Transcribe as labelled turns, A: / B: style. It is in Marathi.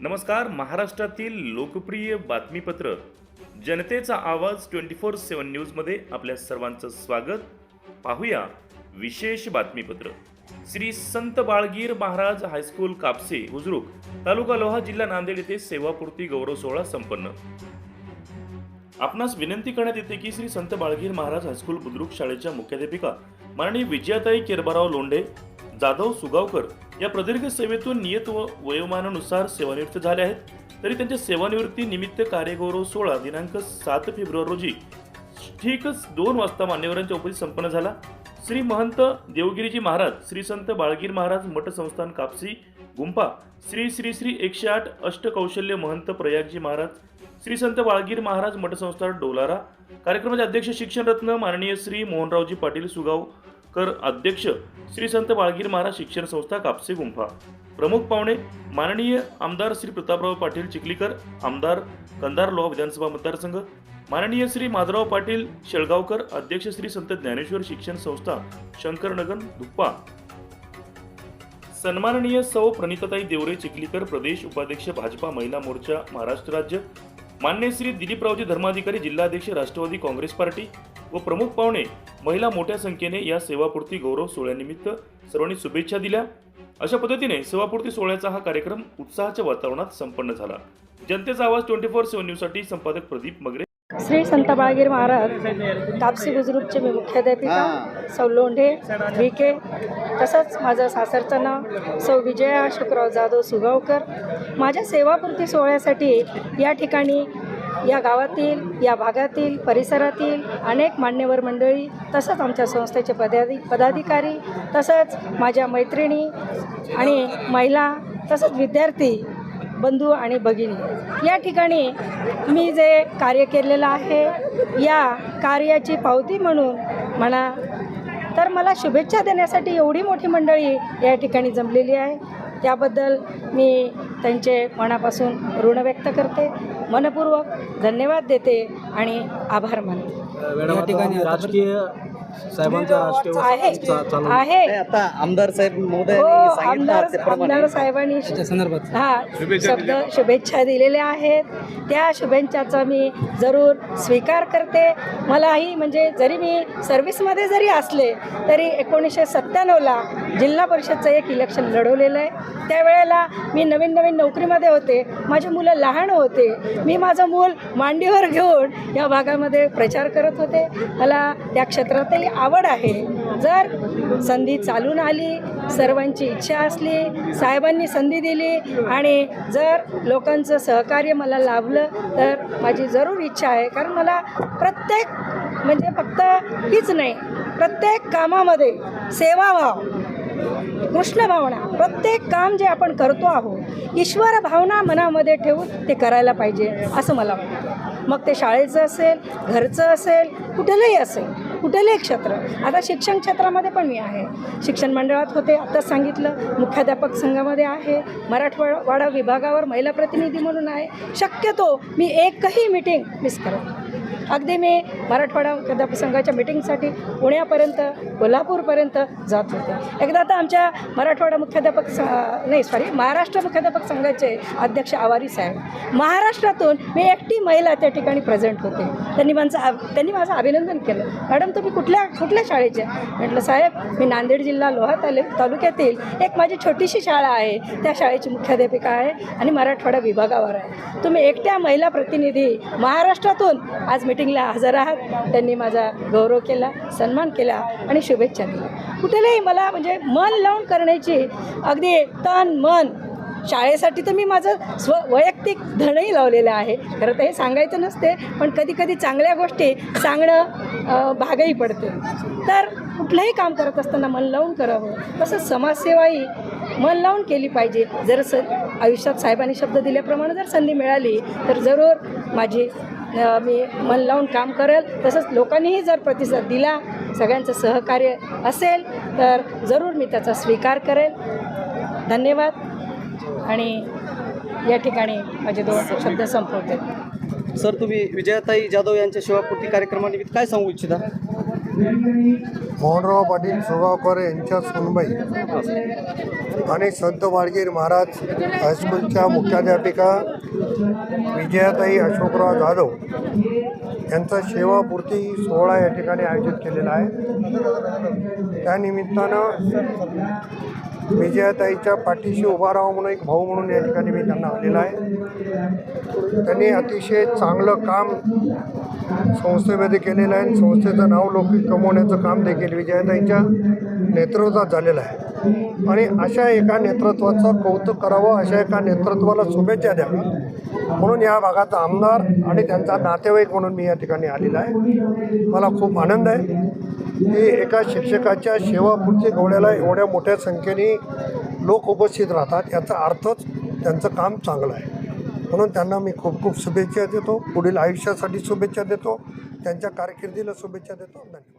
A: नमस्कार महाराष्ट्रातील लोकप्रिय बातमीपत्र. जनतेचा आवाज ट्वेंटी फोर सेवन न्यूजमध्ये आपल्या सर्वांचं स्वागत. पाहूया विशेष बातमीपत्र. श्री संत बाळगीर महाराज हायस्कूल कापसे बुजुर्ग तालुका लोहा जिल्हा नांदेड येथे सेवापूर्ती गौरव सोहळा संपन्न. आपणास विनंती करण्यात येते की श्री संत बाळगीर महाराज हायस्कूल बुद्रुक शाळेच्या मुख्याध्यापिका माननीय विजयाताई केरबाराव लोंढे जाधव सुगावकर या प्रदीर्घ सेवेतून नियत व वयोमानानुसार सेवानिवृत्त झाले आहेत. तरी त्यांच्या सेवानिवृत्ती निमित्त कार्यगौरव सोहळा दिनांक सात फेब्रुवारी रोजी ठीकच दोन वाजता मान्यवरांच्या उपस्थित संपन्न झाला. श्री महंत देवगिरीजी महाराज श्री संत बाळगीर महाराज मठ संस्थान कापसी गुंपा श्री श्री श्री एकशे आठ अष्टकौशल्य महंत प्रयागजी महाराज श्री संत बाळगीर महाराज मठ संस्थान डोलारा कार्यक्रमाचे अध्यक्ष शिक्षणरत्न माननीय श्री मोहनरावजी पाटील सुगाव कर अध्यक्ष श्री संत बाळगीर महाराज शिक्षण संस्था कापसे गुंफा. प्रमुख पाहुणे माननीय आमदार श्री प्रतापराव पाटील चिखलीकर आमदार कंधार लोहा विधानसभा मतदारसंघ माननीय श्री माधवराव पाटील शेळगावकर अध्यक्ष श्री संत ज्ञानेश्वर शिक्षण संस्था शंकरनगर धुप्पा सन्माननीय सौ प्रणिताताई देवरे चिखलीकर प्रदेश उपाध्यक्ष भाजपा महिला मोर्चा महाराष्ट्र राज्य. मान्य श्री दिलीपरावजी धर्माधिकारी जिल्हाध्यक्ष राष्ट्रवादी काँग्रेस पार्टी. व प्रमुख पाहुणे महिला मोठ्या संख्येने या सेवापूर्ती गौरव सोहळ्यानिमित्त सर्वांनी शुभेच्छा दिल्या. अशा पद्धतीने सेवापूर्ती सोहळ्याचा हा कार्यक्रम उत्साहाच्या वातावरणात संपन्न झाला. जनतेचा आवाज ट्वेंटी फोर सेव्हन न्यूजसाठी संपादक प्रदीप मगरे.
B: श्री संत बाळगीर महाराज कापसी बुजुर्गचे मी मुख्याध्यापिका सौ लोंढे विके तसंच माझं सासरचं नाव सौ विजया शुकराव जाधव सुगावकर. माझ्या सेवापूर्ती सोहळ्यासाठी या ठिकाणी या गावातील या भागातील परिसरातील अनेक मान्यवर मंडळी तसंच आमच्या संस्थेचे पदाधि पदाधिकारी तसंच माझ्या मैत्रिणी आणि महिला तसंच विद्यार्थी बंधू आणि भगिनी. या ठिकाणी मी जे कार्य केलेलं आहे या कार्याची पावती म्हणून म्हणा तर मला शुभेच्छा देण्यासाठी एवढी मोठी मंडळी या ठिकाणी जमलेली आहे. त्याबद्दल मी त्यांचे मनापासून ऋण व्यक्त करते. मनपूर्वक धन्यवाद देते आणि आभार मानते.
C: या ठिकाणी राजकीय राजकीय
B: आहे.
D: आता आमदार साहेब
B: हो आमदार साहेबांनी हा शब्द शुभेच्छा दिलेल्या आहेत. त्या शुभेच्छाचा मी जरूर स्वीकार करते. मलाही म्हणजे जरी मी सर्व्हिसमध्ये जरी असले तरी एकोणीसशे सत्त्याण्णवला जिल्हा परिषदचं एक इलेक्शन लढवलेलं आहे. त्यावेळेला मी नवीन नवीन नोकरीमध्ये होते. माझी मुलं लहान होते. मी माझं मूल मांडीवर घेऊन या भागामध्ये प्रचार करत होते. मला त्या क्षेत्रातही आवड आहे. जर संधी चालून आली सर्वांची इच्छा असली साहेबांनी संधी दिली आणि जर लोकांचं सहकार्य मला लाभलं तर माझी जरूर इच्छा आहे. कारण मला प्रत्येक म्हणजे फक्त हीच नाही प्रत्येक कामामध्ये सेवा सेवाभाव कृष्ण भावना प्रत्येक काम जे आपण करतो आहोत ईश्वर भावना मनामध्ये ठेवून ते करायला पाहिजे असं मला वाटतं. मग ते शाळेचं असेल घरचं असेल कुठलंही असेल कुठलंही क्षेत्र. आता शिक्षण क्षेत्रामध्ये पण मी आहे. शिक्षण मंडळात होते आत्ताच सांगितलं मुख्याध्यापक संघामध्ये आहे मराठवाडा विभागावर महिला प्रतिनिधी म्हणून आहे. शक्यतो मी एकही मीटिंग मिस करत नाही. अगदी मी मराठवाडा मुख्याध्यापक संघाच्या मिटिंगसाठी पुण्यापर्यंत कोल्हापूरपर्यंत जात होते. एकदा आता आमच्या मराठवाडा मुख्याध्यापक स नाही सॉरी महाराष्ट्र मुख्याध्यापक संघाचे अध्यक्ष आवारी साहेब. महाराष्ट्रातून मी एकटी महिला त्या ठिकाणी प्रेझेंट होते. त्यांनी माझं त्यांनी माझं अभिनंदन केलं. मॅडम तुम्ही कुठल्या कुठल्या शाळेचे? म्हटलं साहेब मी नांदेड जिल्हा लोहा तालु तालुक्यातील एक माझी छोटीशी शाळा आहे. त्या शाळेची मुख्याध्यापिका आहे आणि मराठवाडा विभागावर आहे. तुम्ही एकट्या महिला प्रतिनिधी महाराष्ट्रातून आज मीटिंगला हजर आहात. त्यांनी माझा गौरव केला सन्मान केला आणि शुभेच्छा दिल्या. कुठेलाही मला म्हणजे मन लावून करण्याची अगदी तन मन शाळेसाठी तर मी माझं स्व वैयक्तिक धनही लावलेलं आहे. खरं तर हे सांगायचं नसते पण कधी कधी चांगल्या गोष्टी सांगणं भागही पडते. तर कुठलंही काम करत असताना मन लावून करावं. तसंच समाजसेवाही मन लावून केली पाहिजे. जर स आयुष्यात साहेबांनी शब्द दिल्याप्रमाणे जर संधी मिळाली तर जरूर माझी मी मन लावून काम करेल. तसंच लोकांनीही जर प्रतिसाद दिला सगळ्यांचं सहकार्य असेल तर जरूर मी त्याचा स्वीकार करेल. धन्यवाद. आणि या ठिकाणी माझे दोन शब्द संपवते.
D: सर तुम्ही विजयाताई जाधव यांच्या सेवापूर्ती कार्यक्रमानिमित्त काय सांगू इच्छिता? मोहनराव पाटील सुगावकर यांच्या सुनबाई आणि संत बाळगीर महाराज हायस्कूलच्या मुख्याध्यापिका विजयाताई अशोकराव जाधव यांचा सेवापूर्ती सोहळा या ठिकाणी आयोजित केलेला आहे. त्यानिमित्तानं विजयाताईच्या पाठीशी उभा राहा म्हणून एक भाऊ म्हणून या ठिकाणी मी त्यांना आलेला आहे. त्यांनी अतिशय चांगलं काम संस्थेमध्ये केलेलं आहे आणि संस्थेचं नाव लौकिक कमवण्याचं काम देखील विजयाताईंच्या नेतृत्वात झालेलं आहे. आणि अशा एका नेतृत्वाचं कौतुक करावं अशा एका नेतृत्वाला शुभेच्छा द्याव्या म्हणून या भागाचा आमदार आणि त्यांचा नातेवाईक म्हणून मी या ठिकाणी आलेला आहे. मला खूप आनंद आहे. हे एका शिक्षकाच्या सेवापूर्ती गवण्याला एवढ्या मोठ्या संख्येने लोक उपस्थित राहतात याचा अर्थच त्यांचं काम चांगलं आहे. म्हणून त्यांना मी खूप खूप शुभेच्छा देतो पुढील आयुष्यासाठी शुभेच्छा देतो त्यांच्या कारकिर्दीला शुभेच्छा देतो. धन्यवाद.